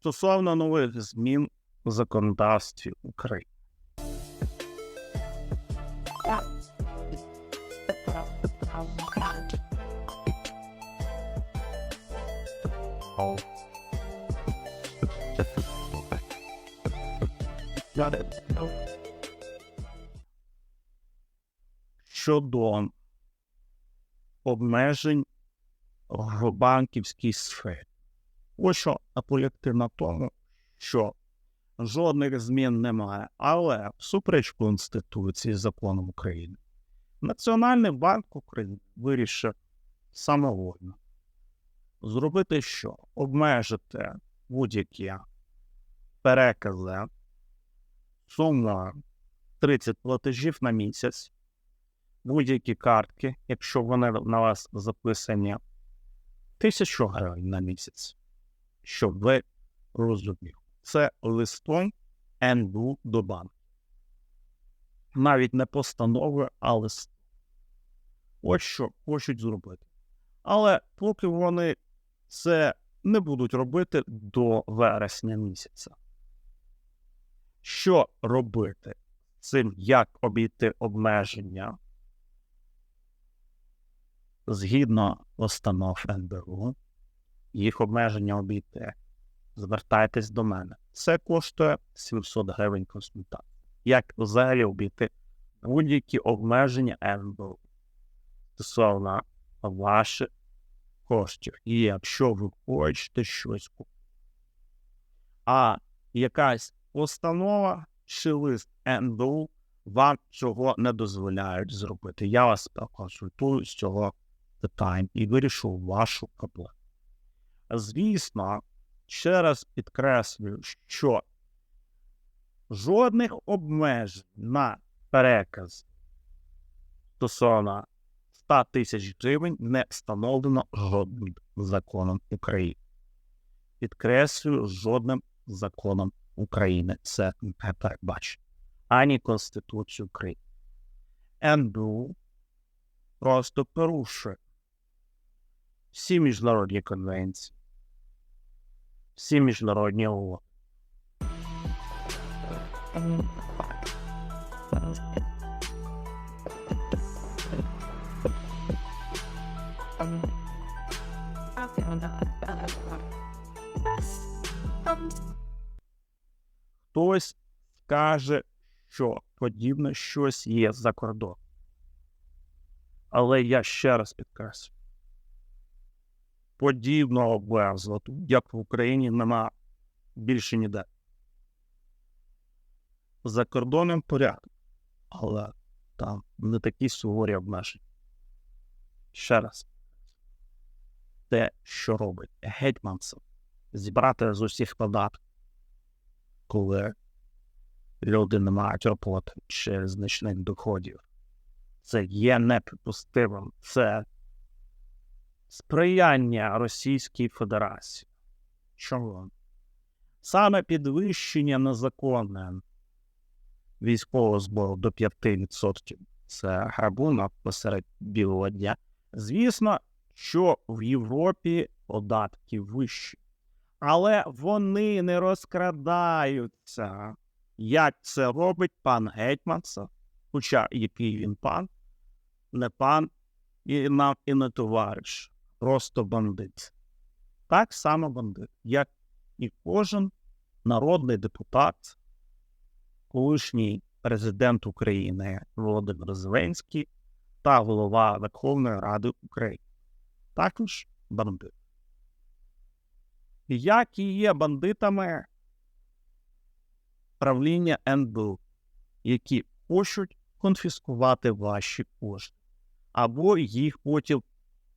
стосовно нових змін у законодавстві України. Щодо обмежень в банківській сфері. Що наполягти на тому, що жодних змін немає, але всупереч Конституції законом України, Національний банк України вирішив самовольно зробити що? Обмежити будь-які перекази сума 30 платежів на місяць, будь-які картки, якщо вони на вас записані, тисячу гривень на місяць, щоб ви розуміли. Це листом НБУ до банку. Навіть не постанови, а лист. Ось що хочуть зробити. Але поки вони це не будуть робити до вересня місяця. Що робити з цим, як обійти обмеження згідно постанов НБУ, їх обмеження обійти. Звертайтесь до мене. Це коштує 700 гривень консультації. Як взагалі обійти будь-які обмеження НБУ стосовно ваших коштів. І якщо ви хочете щось купити. А якась постанова чи лист НБУ вам цього не дозволяють зробити. Я вас проконсультую з цього питання і вирішу вашу проблему. Звісно, ще раз підкреслюю, що жодних обмежень на переказ стосовно 100 тисяч гривень не встановлено жодним законом України. Підкреслюю, жодним законом України це не передбачено. Ані Конституцію України. НБУ просто порушує всі міжнародні конвенції, всі міжнародні угоди. Хтось скаже, що подібне щось є за кордоном. Але я ще раз підкреслю. Подібного безладу, як в Україні, нема більше ніде. За кордоном порядок, але там не такі суворі обмеження. Ще раз. Те, що робить гетьманцев, зібрати з усіх податків, коли люди не мають роботи чи значних доходів. Це є неприпустимим. Це сприяння Російській Федерації. Чому? Саме підвищення незаконне військового збору до 5% це грабунок посеред білого дня. Звісно, що в Європі податки вищі, але вони не розкрадаються. Як це робить пан Гетьманцев, хоча який він пан, не пан і нам і не товариш, просто бандит. Так само бандит, як і кожен народний депутат, колишній президент України Володимир Зеленський та голова Верховної Ради України. Також бандит. Як і є бандитами правління НБУ, які хочуть конфіскувати ваші кошти, або їх потім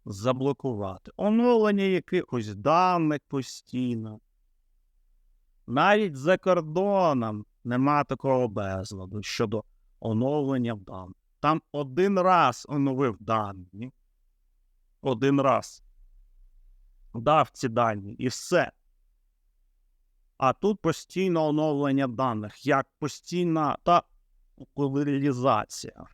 заблокувати. Оновлення якихось даних постійно. Навіть за кордоном нема такого безладу щодо оновлення даних. Там один раз оновив дані. Один раз дав ці дані і все. А тут постійне оновлення даних, як постійна та популяризація.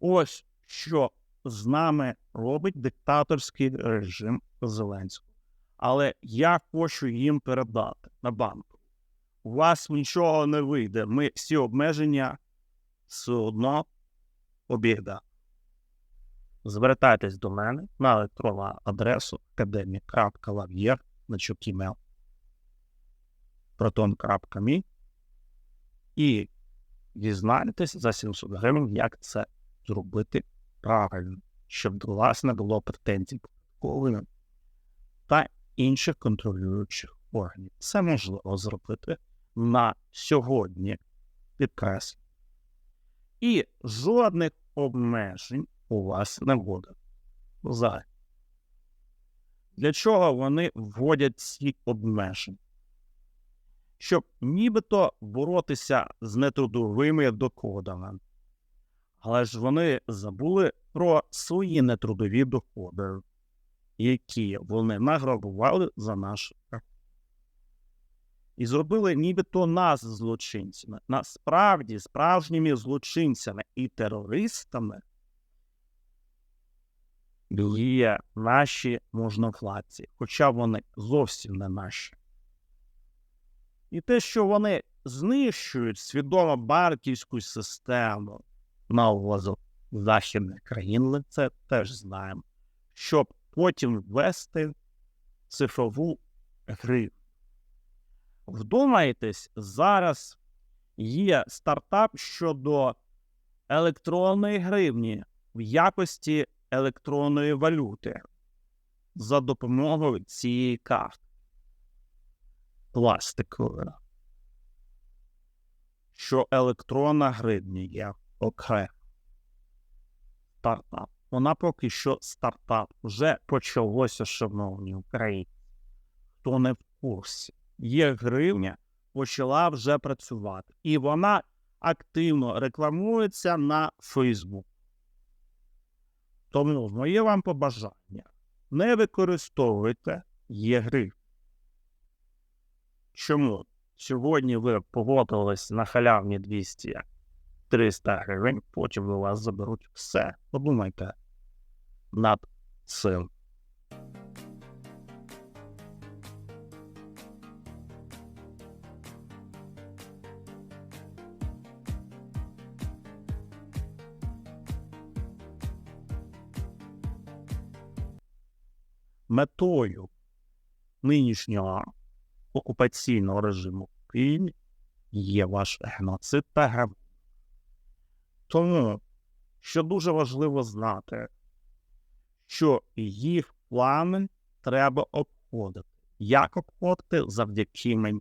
Ось що з нами робить диктаторський режим Зеленського. Але я хочу їм передати на банку. У вас нічого не вийде. Ми всі обмеження все одно обігда. Звертайтесь до мене на електронну адресу proton.me і дізнаєтесь за 700 гривень, як це зробити правильно, щоб до вас не було претензій податкових та інших контролюючих органів. Це можливо зробити на сьогодні підкреслю. І жодних обмежень у вас не буде. Зараз. Для чого вони вводять ці обмеження? Щоб нібито боротися з нетрудовими доходами. Але ж вони забули про свої нетрудові доходи, які вони награбували за наш рахунок. І зробили нібито нас злочинцями. Насправді, справжніми злочинцями і терористами є наші можновладці, хоча вони зовсім не наші. І те, що вони знищують свідомо банківську систему на західних країн, це теж знаємо, щоб потім ввести цифрову гривню. Вдумайтесь, зараз є стартап щодо електронної гривні в якості електронної валюти за допомогою цієї карти. Пластикової. Що електронна гривня є окремо. Стартап. Вона поки що стартап. Вже почалося, шановні Україні. Хто не в курсі, є гривня, почала вже працювати. І вона активно рекламується на Фейсбук. Тому моє вам побажання. Не використовуйте є-гривню. Чому? Сьогодні ви погодились на халявні 200 300 гривень, потім у вас заберуть все. Подумайте над цим. Метою нинішнього окупаційного режиму в Києві є ваш геноцид та граб. Тому, що дуже важливо знати, що їх плани треба обходити. Як обходити завдяки мені?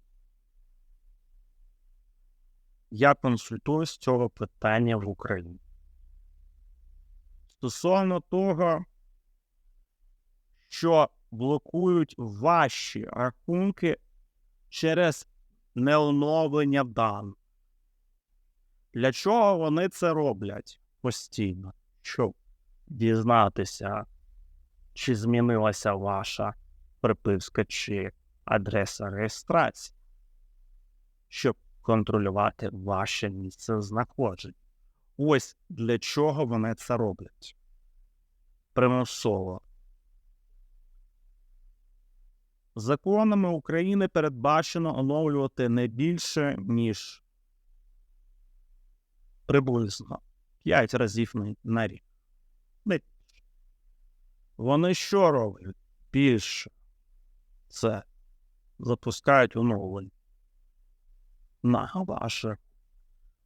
Я консультую з цього питання в Україні. Стосовно того, що блокують ваші рахунки через неоновлення даних. Для чого вони це роблять постійно? Щоб дізнатися, чи змінилася ваша приписка чи адреса реєстрації, щоб контролювати ваше місце знаходження. Ось для чого вони це роблять. Примусово. Законами України передбачено оновлювати не більше, ніж приблизно 5 разів на, рік. Вони що роблять? Більше це запускають оновлення на ваше.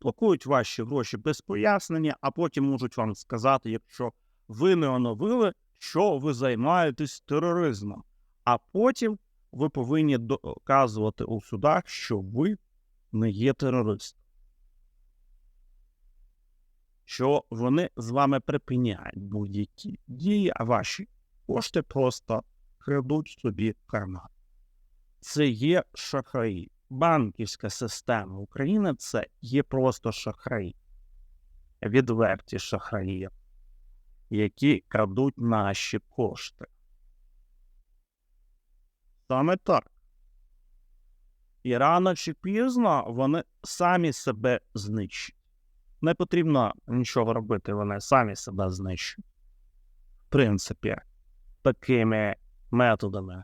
Блокують ваші гроші без пояснення, а потім можуть вам сказати, якщо ви не оновили, що ви займаєтесь тероризмом. А потім ви повинні доказувати у судах, що ви не є терористом. Що вони з вами припиняють будь-які дії, а ваші кошти просто крадуть собі карман. Це є шахраї. Банківська система України це є просто шахраї. Відверті шахраї, які крадуть наші кошти. Саме так. І рано чи пізно вони самі себе знищать. Не потрібно нічого робити, вони самі себе знищують. В принципі, такими методами.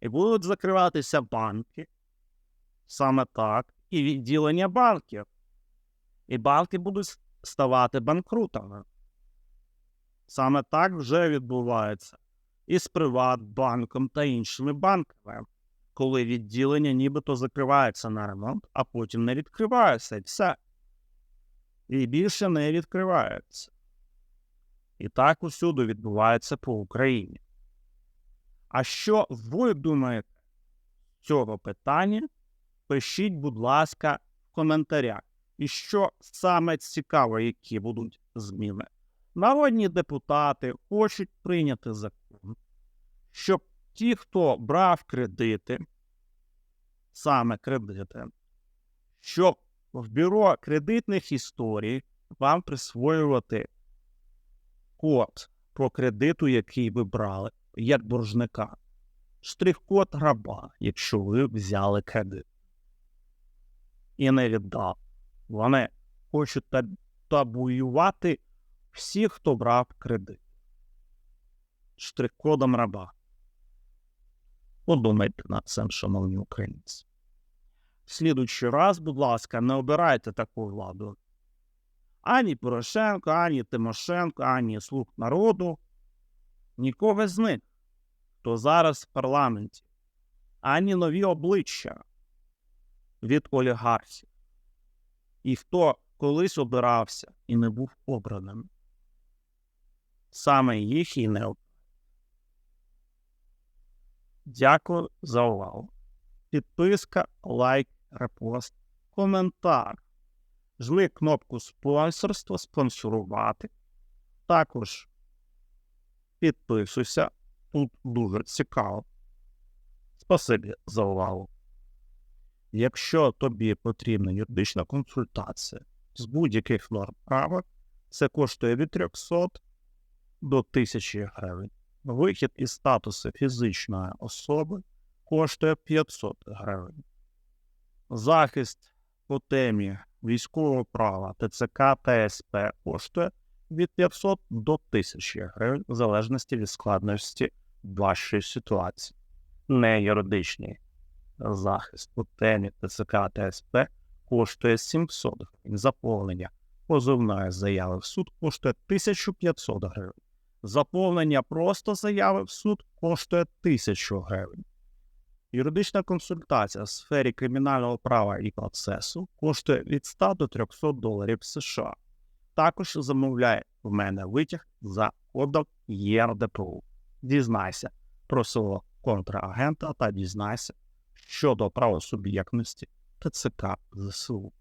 І будуть закриватися банки. Саме так, і відділення банків. І банки будуть ставати банкрутами. Саме так вже відбувається і з Приватбанком та іншими банками, коли відділення нібито закривається на ремонт, а потім не відкривається і все. І більше не відкривається. І так усюди відбувається по Україні. А що ви думаєте з цього питання? Пишіть, будь ласка, в коментарях. І що саме цікаво, які будуть зміни. Народні депутати хочуть прийняти закон, щоб ті, хто брав кредити, саме кредити, щоб в бюро кредитних історій вам присвоювати код про кредиту, який ви брали, як боржника. Штрих-код раба, якщо ви взяли кредит. І не віддав. Вони хочуть таб- табуювати всіх, хто брав кредит. Штрих-кодом раба. Подумайте над цим, шановні українці. В слідуючий раз, будь ласка, не обирайте таку владу. Ані Порошенко, ані Тимошенко, ані Слуг народу. Нікого з них, хто зараз в парламенті, ані нові обличчя від олігархів. І хто колись обирався і не був обраним. Саме їх і не обрали. Дякую за увагу. Підписка, лайк, репост, коментар. Жми кнопку спонсорство, спонсорувати. Також підписуйся. Тут дуже цікаво. Спасибі за увагу. Якщо тобі потрібна юридична консультація з будь-яких норм права, це коштує від 300 до 1000 гривень. Вихід із статусу фізичної особи коштує 500 гривень. Захист по темі військового права ТЦК та СП коштує від 500 до 1000 гривень в залежності від складності вашої ситуації. Не юридичний захист по темі ТЦК та СП коштує 700 гривень. Заповнення позовної заяви в суд коштує 1500 гривень. Заповнення просто заяви в суд коштує 1000 гривень. Юридична консультація в сфері кримінального права і процесу коштує від 100 до 300 доларів США. Також замовляє в мене витяг за кодом ЄРДПУ. Дізнайся про свого контрагента та дізнайся щодо правосуб'єктності ТЦК ЗСУ.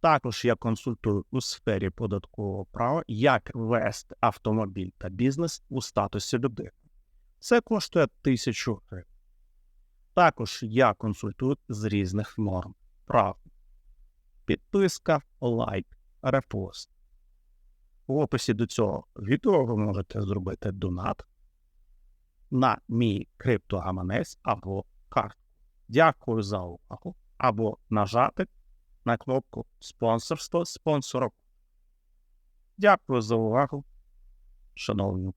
Також я консультую у сфері податкового права, як вести автомобіль та бізнес у статусі людини. Це коштує 1000 гривень. Також я консультую з різних норм прав. Підписка, лайк, репост. В описі до цього відео ви можете зробити донат на мій криптогаманець або картку. Дякую за увагу. Або нажати на кнопку спонсорство спонсорок. Дякую за увагу, шановні.